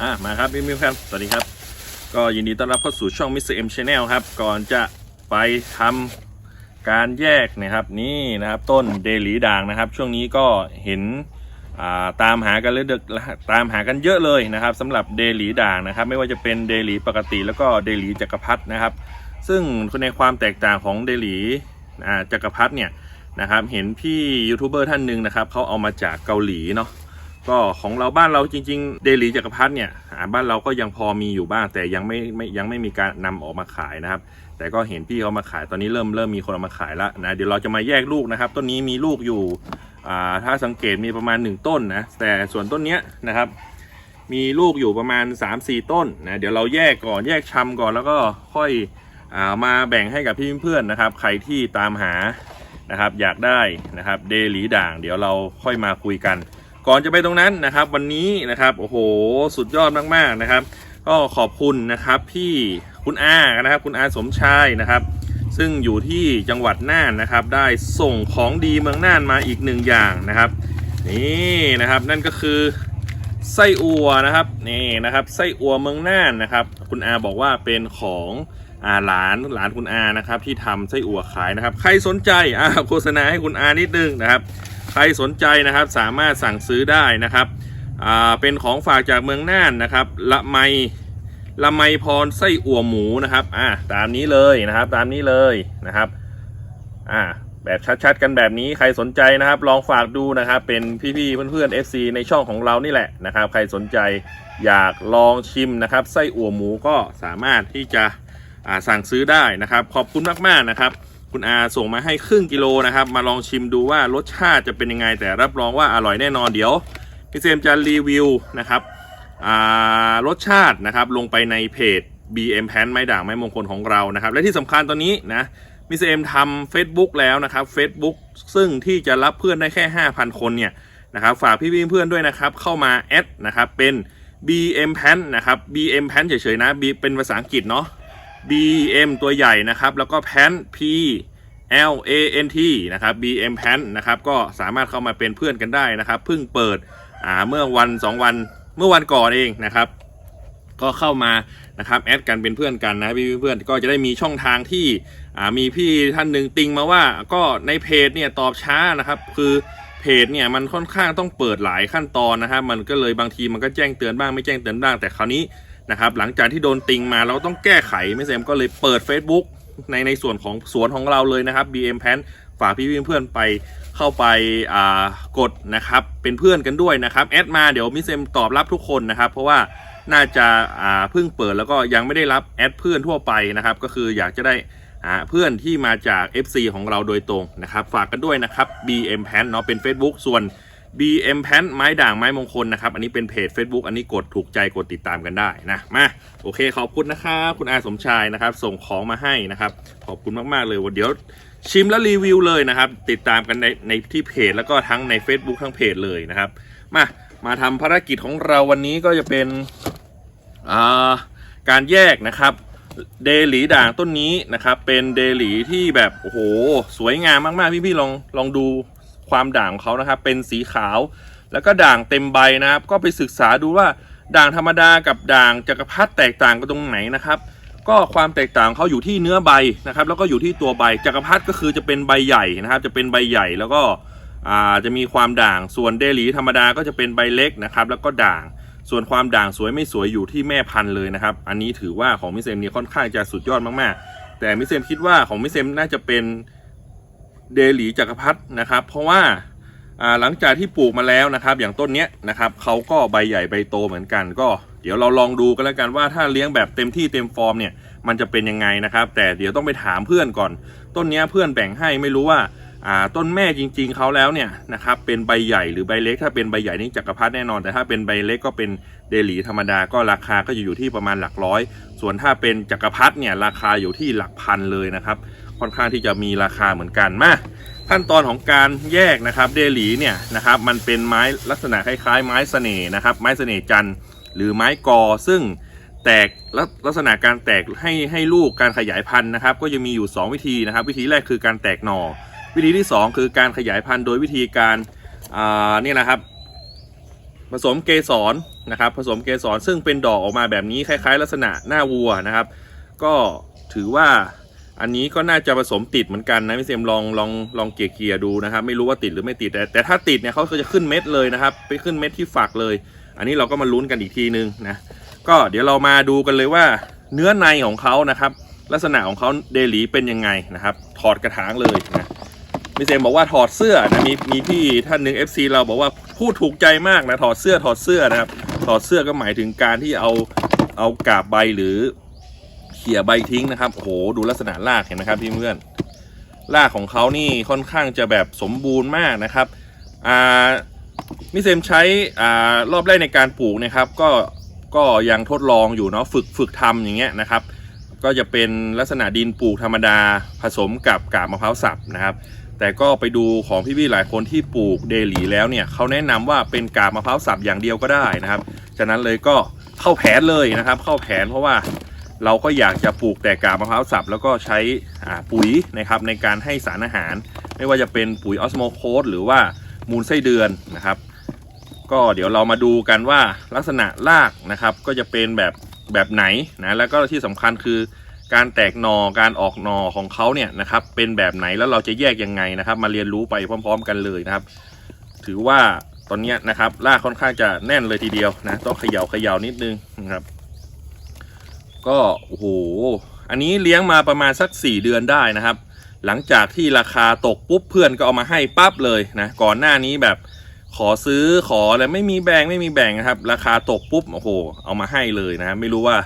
อะมาครับพี่มิวครับสวัสดีครับ ก็ยินดีต้อนรับเข้าสู่ช่อง Mr. M Channel ครับ ก่อนจะไปทำการแยกนะครับนี่นะครับต้นเดลีด่างนะครับ ช่วงนี้ก็เห็นาตามหากันเลยตามหากันเยอะเลยนะครับสำหรับเดลีด่างนะครับ ไม่ว่าจะเป็นเดลีปกติแล้วก็เดลีจักรพรรดินะครับ ซึ่งในความแตกต่างของเดลีจักรพรรดิเนี่ยนะครับ เห็นพี่ยูทูบเบอร์ท่านหนึ่งนะครับเขาเอามาจากเกาหลีเนาะ ก็ของเราบ้านเราจริง ๆ เดลีจักรพรรดิเนี่ยบ้านเราก็ยังพอมีอยู่บ้าง แต่ยังไม่ไม่ยังไม่มีการนำออกมาขายนะครับ แต่ก็เห็นพี่เขามาขายตอนนี้เริ่มเริ่มมีคนเอามาขายแล้วนะเดี๋ยวเราจะมาแยกลูกนะครับ ต้นนี้มีลูกอยู่ถ้าสังเกตมีประมาณ 1 ต้นนะแต่ส่วนต้นเนี้ยนะครับ มีลูกอยู่ประมาณ 3-4 ต้นนะเดี๋ยวเราแยกก่อนแยกชำก่อนแล้วก็ค่อยอามาแบ่งให้กับพี่เพื่อนนะครับ ใครที่ตามหานะครับอยากได้นะครับเดลีด่าง เดี๋ยวเราค่อยมาคุยกัน ก่อนจะไปตรงนั้นนะครับ วันนี้นะครับโอ้โหสุดยอดมากๆนะครับ ก็ขอบคุณนะครับพี่คุณอานะครับ คุณอาสมชายนะครับ ซึ่งอยู่ที่จังหวัดน่านนะครับ ได้ส่งของดีเมืองน่านมาอีกหนึ่งอย่างนะครับ นี่นะครับนั่นก็คือไส้อัวนะครับนี่นะครับไส้อัวเมืองน่านนะครับ คุณอาบอกว่าเป็นของอาหลานหลานคุณอานะครับที่ทำไส้อัวขายนะครับ ใครสนใจอ่าโฆษณาให้คุณอานิดนึงนะครับ ใครสนใจนะครับสามารถสั่งซื้อได้นะครับเป็นของฝากจากเมืองน่านนะครับละไมละไมพรไส้อั่วหมูนะครับอ่าตามนี้เลยนะครับตามนี้เลยนะครับอ่าแบบชัดๆ กันแบบนี้ใครสนใจนะครับ ลองฝากดูนะครับ เป็นพี่ๆเพื่อนๆ FC ในช่องของเรานี่แหละนะครับ ใครสนใจอยากลองชิมนะครับ ไส้อั่วหมูก็สามารถที่จะสั่งซื้อได้นะครับ ขอบคุณมากๆนะครับ คุณอาส่งมาให้ครึ่งกิโลนะครับ มาลองชิมดูว่ารสชาติจะเป็นยังไง แต่รับรองว่าอร่อยแน่นอนเดี๋ยวพี่เซมจะรีวิวนะครับรสชาตินะครับลงไปในเพจ BM Pan ไม้ด่างไม้มงคลของเรานะครับ และที่สำคัญตอนนี้นะมิสเอ็มทำ Facebook แล้วนะครับ Facebook ซึ่งที่จะรับเพื่อนได้แค่ 5,000 คนเนี่ยนะครับฝากพี่ๆเพื่อนด้วยนะครับ เข้ามาแอดนะครับเป็น BM Pan นะครับ BM Pan เฉยๆนะ B เป็นภาษาอังกฤษเนาะ BM ตัวใหญ่นะครับ แล้วก็ Pan P L A N T นะครับ BM Pan นะครับ ก็สามารถเข้ามาเป็นเพื่อนกันได้นะครับ เพิ่งเปิดอ่าเมื่อวัน 2 วัน เมื่อวันก่อนเองนะครับ ก็เข้ามานะครับแอดกันเป็นเพื่อนกันนะพี่เพื่อนก็จะได้มีช่องทางที่อ่ามีพี่ท่านหนึ่งติงมาว่าก็ในเพจเนี่ยตอบช้านะครับ คือเพจเนี่ยมันค่อนข้างต้องเปิดหลายขั้นตอนนะครับ มันก็เลยบางทีมันก็แจ้งเตือนบ้างไม่แจ้งเตือนบ้างแต่คราวนี้ นะครับหลังจากที่โดนติงมาเราต้องแก้ไขไม่เซมก็เลยเปิด Facebook ในในส่วนของสวนของเราเลยนะครับ BM Pan ฝากพี่เพื่อนๆไปเข้าไปอ่ากดนะครับเป็นเพื่อนกันด้วยนะครับแอดมาเดี๋ยวมิเซมตอบรับทุกคนนะครับ เพราะว่าน่าจะอ่าเพิ่งเปิดแล้วก็ยังไม่ได้รับแอดเพื่อนทั่วไปนะครับ ก็คืออยากจะได้หาเพื่อนที่มาจาก FC ของเราโดยตรงนะครับ ฝากกันด้วยนะครับ BM Pan เนาะเป็น Facebook ส่วน BM Pan ไม้ด่างไม้มงคลนะครับ อันนี้เป็นเพจ Facebook อันนี้กดถูกใจกดติดตามกันได้นะมาโอเคขอบคุณนะครับคุณอาสมชายนะครับ ส่งของมาให้นะครับ ขอบคุณมากๆเลยวันเดี๋ยวชิมและรีวิวเลยนะครับ ติดตามกันในในที่เพจแล้วก็ทั้งใน Facebook ทั้งเพจเลยนะครับ มามาทำภารกิจของเราวันนี้ก็จะเป็นอ่าการแยกนะครับเดลีด่างต้นนี้นะครับ เป็นเดลีที่แบบโอ้โหสวยงามมากๆพี่ๆลองลองดู ความด่างของเขานะครับ เป็นสีขาว แล้วก็ด่างเต็มใบนะครับ ก็ไปศึกษาดูว่าด่างธรรมดากับด่างจักรพรรดิแตกต่างกันตรงไหนนะครับ ก็ความแตกต่างเขาอยู่ที่เนื้อใบนะครับ แล้วก็อยู่ที่ตัวใบจักรพรรดิก็คือจะเป็นใบใหญ่นะครับ จะเป็นใบใหญ่แล้วก็จะมีความด่างส่วนเดลีธรรมดาก็จะเป็นใบเล็กนะครับ แล้วก็ด่าง ส่วนความด่างสวยไม่สวยอยู่ที่แม่พันธุ์เลยนะครับ อันนี้ถือว่าของมิเซมเนี่ยค่อนข้างจะสุดยอดมากๆ แต่มิเซมคิดว่าของมิเซมน่าจะเป็น เดลีจักรพรรดินะครับ เพราะว่าหลังจากที่ปลูกมาแล้วนะครับ อย่างต้นเนี้ยนะครับเขาก็ใบใหญ่ใบโตเหมือนกัน ก็เดี๋ยวเราลองดูกันแล้วกันว่าถ้าเลี้ยงแบบเต็มที่เต็มฟอร์มเนี่ยมันจะเป็นยังไงนะครับ แต่เดี๋ยวต้องไปถามเพื่อนก่อน ต้นเนี้ยเพื่อนแบ่งให้ไม่รู้ว่าต้นแม่จริง ๆเขาแล้วเนี่ยนะครับเป็นใบใหญ่หรือใบเล็ก ถ้าเป็นใบใหญ่นี่จักรพรรดิแน่นอน แต่ถ้าเป็นใบเล็กก็เป็นเดลีธรรมดาก็ราคาก็อยู่ที่ประมาณหลักร้อย ส่วนถ้าเป็นจักรพรรดิเนี่ยราคาอยู่ที่หลักพันเลยนะครับ ค่อนข้างที่จะมีราคาเหมือนกันมาขั้นตอนของการแยกนะครับเดลีเนี่ยนะครับมันเป็นไม้ลักษณะคล้ายๆ ไม้เสน่ห์นะครับไม้เสน่ห์จันทร์หรือไม้กอ ซึ่งแตกลักลักษณะการแตกให้ให้ลูกการขยายพันธุ์นะครับ ก็จะมีอยู่ 2 วิธีนะครับ วิธีแรกคือการแตกหน่อ วิธีที่ 2 คือการขยายพันธุ์โดยวิธีการอ่านี่นะครับ ผสมเกสรนะครับ ผสมเกสรซึ่งเป็นดอกออกมาแบบนี้คล้าย ๆ ลักษณะหน้าวัวนะครับ ก็ถือว่า อันนี้ก็น่าจะผสมติดเหมือนกันนะพี่เซมลองลองลองเกียเกียดูนะครับ ไม่รู้ว่าติดหรือไม่ติดแต่แต่ถ้าติดเนี่ยเขาก็จะขึ้นเม็ดเลยนะครับ ไปขึ้นเม็ดที่ฝักเลย อันนี้เราก็มาลุ้นกันอีกทีนึงนะก็เดี๋ยวเรามาดูกันเลยว่าเนื้อในของเขานะครับ ลักษณะของเขาเดลีเป็นยังไงนะครับ ถอดกระถางเลยนะมิเซมบอกว่าถอดเสื้อนะมีมีพี่ท่านหนึ่ง FC เราบอกว่าพูดถูกใจมากนะถอดเสื้อถอดเสื้อนะครับ ถอดเสื้อก็หมายถึงการที่เอาเอากาบใบหรือ ขี่ยใบทิ้งนะครับโอ้โหดูลักษณะรากเห็นไหมครับพี่เพื่อนรากของเขานี่ค่อนข้างจะแบบสมบูรณ์มากนะครับอ่ามิเซมใช้อ่ารอบแรกในการปลูกนะครับ ก็ก็ยังทดลองอยู่เนาะฝึกฝึกทำอย่างเงี้ยนะครับ ก็จะเป็นลักษณะดินปลูกธรรมดาผสมกับกาบมะพร้าวสับนะครับแต่ก็ไปดูของพี่ๆหลายคนที่ปลูกเดลีแล้วเนี่ยเขาแนะนำว่าเป็นกาบมะพร้าวสับอย่างเดียวก็ได้นะครับ ฉะนั้นเลยก็เข้าแผนเลยนะครับ เข้าแผนเพราะว่า เราก็อยากจะปลูกแต่กาบมะพร้าวสับแล้วก็ใช้ปุ๋ยนะครับในการให้สารอาหาร ไม่ว่าจะเป็นปุ๋ยออสโมโคสหรือว่ามูลไส้เดือนนะครับ ก็เดี๋ยวเรามาดูกันว่าลักษณะรากนะครับ ก็จะเป็นแบบแบบไหนนะแล้วก็ที่สำคัญคือการแตกหนอการออกหนอของเขาเนี่ยนะครับ เป็นแบบไหนแล้วเราจะแยกยังไงนะครับ มาเรียนรู้ไปพร้อม ๆ กันเลยนะครับ ถือว่าตอนนี้นะครับรากค่อนข้างจะแน่นเลยทีเดียวนะต้องเขย่าเขย่านิดนึงนะครับ ก็โอ้โหอันนี้เลี้ยงมาประมาณสัก 4 เดือนได้นะครับ หลังจากที่ราคาตกปุ๊บเพื่อนก็เอามาให้ปั๊บเลยนะก่อนหน้านี้แบบขอซื้อขออะไรไม่มีแบ่งไม่มีแบ่งนะครับ ราคาตกปุ๊บโอ้โหเอามาให้เลยนะไม่รู้ว่า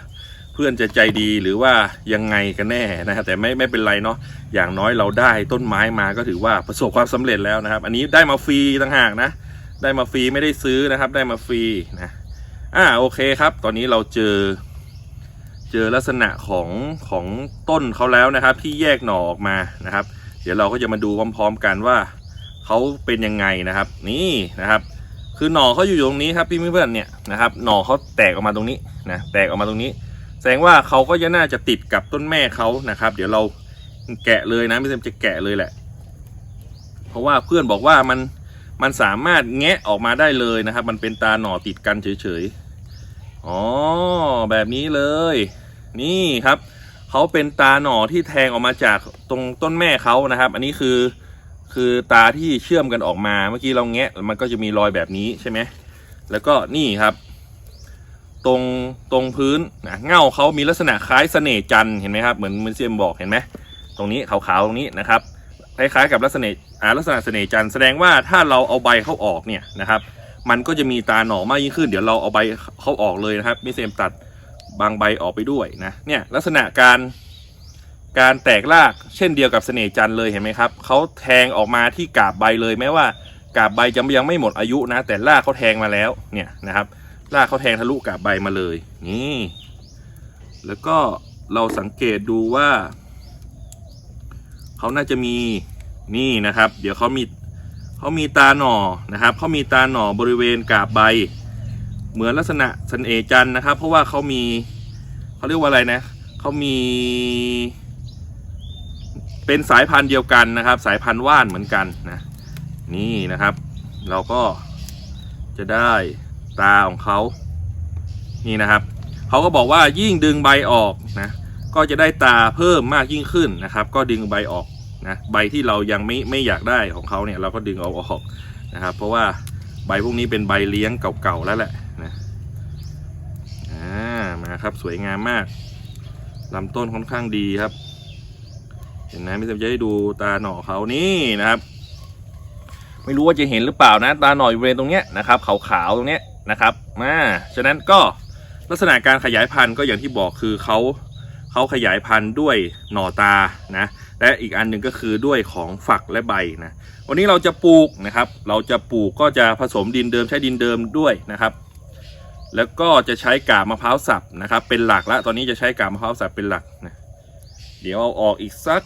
เพื่อนจะใจดีหรือว่ายังไงกันแน่นะครับแต่ไม่ไม่เป็นไรเนาะอย่างน้อยเราได้ต้นไม้มาก็ถือว่าประสบความสำเร็จแล้วนะครับ อันนี้ได้มาฟรีต่างหากนะ ได้มาฟรีไม่ได้ซื้อนะครับ ได้มาฟรีนะอ่าโอเคครับ ตอนนี้เราเจอ เจอลักษณะของของต้นเขาแล้วนะครับ ที่แยกหน่อออกมานะครับ เดี๋ยวเราก็จะมาดูพร้อมๆกันว่าเขาเป็นยังไงนะครับ นี่นะครับ คือหน่อเขาอยู่ตรงนี้ครับพี่เพื่อนๆเนี่ยนะครับ หน่อเขาแตกออกมาตรงนี้นะแตกออกมาตรงนี้ แสดงว่าเขาก็จะน่าจะติดกับต้นแม่เขานะครับ เดี๋ยวเราแกะเลยนะไม่ใช่จะแกะเลยแหละ เพราะว่าเพื่อนบอกว่ามันมันสามารถแงะออกมาได้เลยนะครับ มันเป็นตาหน่อติดกันเฉยๆ อ๋อแบบนี้เลย นี่ครับเขาเป็นตาหน่อที่แทงออกมาจากตรงต้นแม่เขานะครับ อันนี้คือคือตาที่เชื่อมกันออกมาเมื่อกี้เราแงะมันก็จะมีรอยแบบนี้ใช่ไหมแล้วก็นี่ครับ ตรงตรงพื้นนะเง่าเขามีลักษณะคล้ายเสน่จันเห็นไหมครับเหมือนมือนเซียมบอกเห็นไหมตรงนี้ขาวๆตรงนี้นะครับคล้ายๆกับลักษณะอ่าลักษณะเสน่จันแสดงว่าถ้าเราเอาใบเขาออกเนี่ยนะครับ มันก็จะมีตาหน่อมากยิ่งขึ้น เดี๋ยวเราเอาใบเขาออกเลยนะครับมิเซมตัดบางใบออกไปด้วยนะเนี่ยลักษณะการการแตกรากเช่นเดียวกับเสน่จันเลยเห็นไหมครับเขาแทงออกมาที่กาบใบเลยแม้ว่ากาบใบจะยังไม่หมดอายุนะ แต่รากเขาแทงมาแล้วเนี่ยนะครับรากเขาแทงทะลุกาบใบมาเลยนี่แล้วก็เราสังเกตดูว่าเขาน่าจะมีนี่นะครับ เดี๋ยวเขามี เขามีตาหน่อนะครับเขามีตาหน่อบริเวณกาบใบ เหมือนลักษณะสันเอจันนะครับ เพราะว่าเขามีเขาเรียกว่าอะไรนะเขามี เป็นสายพันธุ์เดียวกันนะครับ สายพันธุ์ว่านเหมือนกันนะนี่นะครับ เราก็จะได้ตาของเขานี่นะครับเขาก็บอกว่ายิ่งดึงใบออกนะก็จะได้ตาเพิ่มมากยิ่งขึ้นนะครับ ก็ดึงใบออก นะใบที่เรายังไม่ไม่อยากได้ของเขาเนี่ยเราก็ดึงเอาออกนะครับ เพราะว่าใบพวกนี้เป็นใบเลี้ยงเก่าๆแล้วแหละนะอ่ามาครับสวยงามมากลำต้นค่อนข้างดีครับ เห็นไหมพี่เซมจะได้ดูตาหน่อเขานี่นะครับ ไม่รู้ว่าจะเห็นหรือเปล่านะ ตาหน่ออยู่บริเวณตรงเนี้ยนะครับขาวๆตรงเนี้ยนะครับมาฉะนั้นก็ลักษณะการขยายพันธุ์ก็อย่างที่บอกคือเขาเขาขยายพันธุ์ด้วยหน่อตานะ และอีกอันหนึ่งก็คือด้วยของฝักและใบนะวันนี้เราจะปลูกนะครับ เราจะปลูกก็จะผสมดินเดิมใช้ดินเดิมด้วยนะครับ แล้วก็จะใช้กาบมะพร้าวสับนะครับ เป็นหลักล้วตอนนี้จะใช้กาบมะพร้าวสับเป็นหลักนะเดี๋ยวเอาออกอีกสัก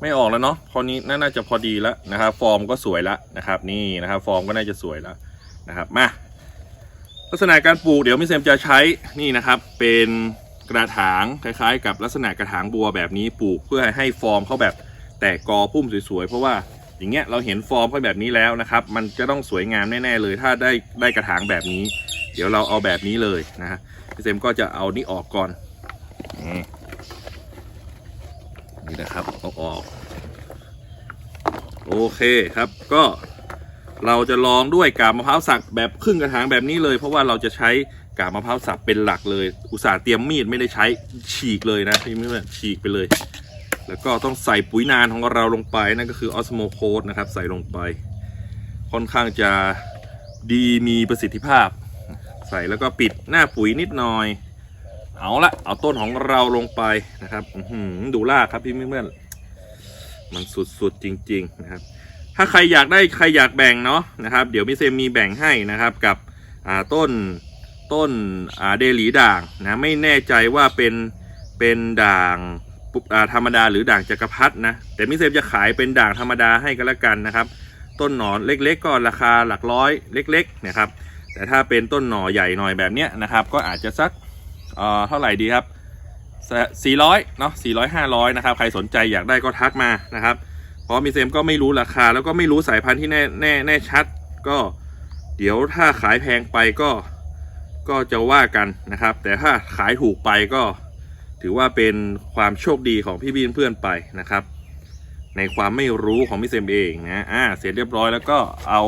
ไม่ออกแล้วเนาะพอนี้น่าจะพอดีแล้วนะครับ ฟอร์มก็สวยแล้วนะครับ นี่นะครับ ฟอร์มก็น่าจะสวยแล้วนะครับมาลักษณะการปลูกเดี๋ยวมิเซมจะใช้นี่นะครับเป็น กระถางคล้ายๆ กับลักษณะกระถางบัวแบบนี้ปลูกเพื่อให้ฟอร์มเขาแบบแตกกอพุ่มสวยๆเพราะว่าอย่างเงี้ยเราเห็นฟอร์มเขาแบบนี้แล้วนะครับ มันจะต้องสวยงามแน่ๆเลย ถ้าได้ได้กระถางแบบนี้ เดี๋ยวเราเอาแบบนี้เลยนะฮะพี่เซมก็จะเอานี่ออกก่อนนี่นะครับเอาออกโอเคครับก็เราจะลองด้วยกาบมะพร้าวสักแบบครึ่งกระถางแบบนี้เลย เพราะว่าเราจะใช้ กาบมะพร้าวสักเป็นหลักเลย อุตส่าห์เตรียมมีดไม่ได้ใช้ฉีกเลยนะพี่เพื่อนฉีกไปเลย แล้วก็ต้องใส่ปุ๋ยนานของเราลงไปนั่นก็คือออสโมโคดนะครับใส่ลงไป ค่อนข้างจะดีมีประสิทธิภาพ ใส่แล้วก็ปิดหน้าปุ๋ยนิดหน่อย เอาละเอาต้นของเราลงไปนะครับดูรากครับพี่เพื่อนมันสุดๆจริง ๆ นะครับ ถ้าใครอยากได้ใครอยากแบ่งเนาะนะครับ เดี๋ยวมิเซมมีแบ่งให้นะครับกับต้น ต้นเดลีด่างนะไม่แน่ใจว่าเป็นเป็นด่างปุอ่าธรรมดาหรือด่างจักรพรรดินะแต่มิเซมจะขายเป็นด่างธรรมดาให้กันละกันนะครับ ต้นหนอนเล็กๆก็ราคาหลักร้อยเล็กๆนะครับ แต่ถ้าเป็นต้นหน่อใหญ่หน่อยแบบเนี้ยนะครับ ก็อาจจะสักเอ่อเท่าไหร่ดีครับ400เนาะ400 500นะครับใครสนใจอยากได้ก็ทักมานะครับเพราะมิเซมก็ไม่รู้ราคาแล้วก็ไม่รู้สายพันธุ์ที่แน่แน่แน่ชัด ก็เดี๋ยวถ้าขายแพงไปก็ ก็จะว่ากันนะครับ แต่ถ้าขายถูกไปก็ถือว่าเป็นความโชคดีของพี่บีนเพื่อนไปนะครับ ในความไม่รู้ของมิเซมเองนะอ่าเสร็จเรียบร้อยแล้วก็เอา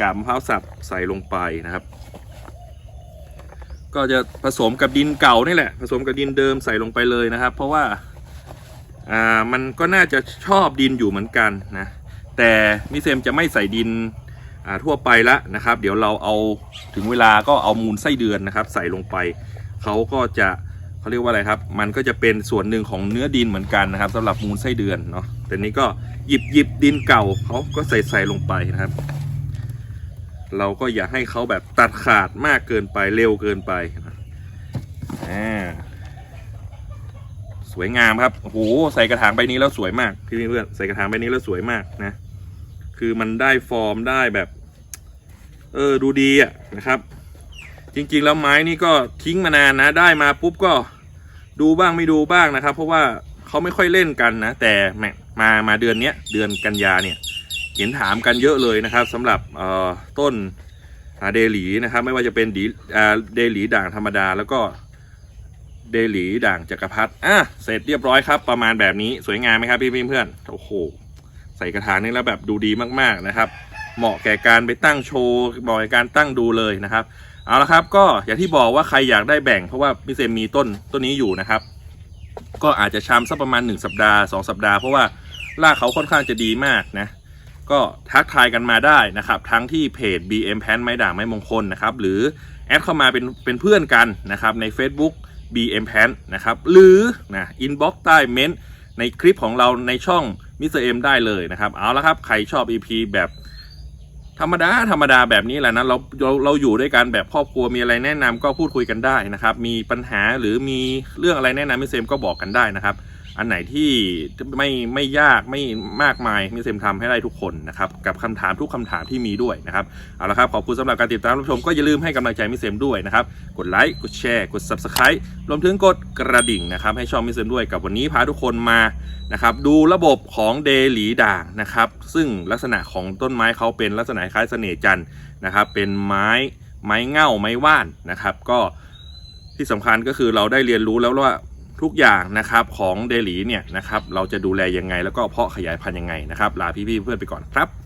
กาบมะพร้าวสับใส่ลงไปนะครับ ก็จะผสมกับดินเก่านี่แหละ ผสมกับดินเดิมใส่ลงไปเลยนะครับ เพราะว่าอ่ามันก็น่าจะชอบดินอยู่เหมือนกันนะแต่มิเซมจะไม่ใส่ดิน ทั่วไปละนะครับ เดี๋ยวเราเอาถึงเวลาก็เอามูลไส้เดือนนะครับ ใส่ลงไปเขาก็จะเขาเรียกว่าอะไรครับ มันก็จะเป็นส่วนหนึ่งของเนื้อดินเหมือนกันนะครับสำหรับมูลไส้เดือนเนาะแต่นี้ก็หยิบหยิบดินเก่าเขาก็ใส่ใส่ลงไปนะครับ เราก็อย่าให้เขาแบบตัดขาดมากเกินไปเร็วเกินไปนะอ่าสวยงามครับโอ้โหใส่กระถางใบนี้แล้วสวยมากพี่เพื่อนใส่กระถางใบนี้แล้วสวยมากนะ คือมันได้ฟอร์มได้แบบ เออดูดีอะนะครับ จริงๆแล้วไม้นี่ก็ทิ้งมานานนะ ได้มาปุ๊บก็ดูบ้างไม่ดูบ้างนะครับ เพราะว่าเขาไม่ค่อยเล่นกันนะ แต่แหมมามาเดือนเนี้ยเดือนกันยาเนี่ยเห็นถามกันเยอะเลยนะครับสำหรับเอ่อต้นอ่าเดลีนะครับ ไม่ว่าจะเป็นดีเดลีด่างธรรมดาแล้วก็เดลีด่างจักรพรรดิอะเสร็จเรียบร้อยครับ ประมาณแบบนี้สวยงามไหมครับพี่เพื่อนโอ้โห ส่กระถางนี่แล้วแบบดูดีมากๆนะครับ เหมาะแก่การไปตั้งโชว์เหมาะแก่การตั้งดูเลยนะครับ เอาละครับก็อย่างที่บอกว่าใครอยากได้แบ่งเพราะว่าพี่เซมมีต้นต้นนี้อยู่นะครับ ก็อาจจะชามสักประมาณ 1 สัปดาห์ 2 สัปดาห์เพราะว่ารากเขาค่อนข้างจะดีมากนะก็ทักทายกันมาได้นะครับ ทั้งที่เพจ BM แพนไม้ด่างไม้มงคลนะครับ หรือแอดเข้ามาเป็นเป็นเพื่อนกันนะครับใน Facebook BM p a n นะครับ หรือนะอินบ็อกใต้เม้นต์ในคลิปของเราในช่อง มิสเตอร์เอ็มได้เลยนะครับ เอาละครับ ใครชอบ EP แบบธรรมดาธรรมดาแบบนี้แหละนะเราเราเราอยู่ด้วยกันแบบครอบครัวมีอะไรแนะนำก็พูดคุยกันได้นะครับ มีปัญหาหรือมีเรื่องอะไรแนะนำมิสเตอร์เอ็มก็บอกกันได้นะครับ อันไหนที่ไม่ไม่ยากไม่มากมายมิเตอร์เอ็มทำให้ได้ทุกคนนะครับกับคำถามทุกคำถามที่มีด้วยนะครับเอาละครับขอบคุณสำหรับการติดตามรับชมก็อย่าลืมให้กำลังใจมิเซมด้วยนะครับกดไลค์กดแชร์กด Subscribe รวมถึงกดกระดิ่งนะครับให้ช่องมิเซมด้วยกับวันนี้พาทุกคนมานะครับดูระบบของเดหลีด่างนะครับซึ่งลักษณะของต้นไม้เขาเป็นลักษณะคล้ายเสน่ห์จันทร์นะครับเป็นไม้ไม้เง่าไม้ว่านนะครับ ก็ที่สำคัญก็คือเราได้เรียนรู้แล้วว่า ทุกอย่างนะครับของเดลีเนี่ยนะครับเราจะดูแลยังไงแล้วก็เพาะขยายพันธุ์ยังไงนะครับลาพี่ๆเพื่อนไปก่อนครับ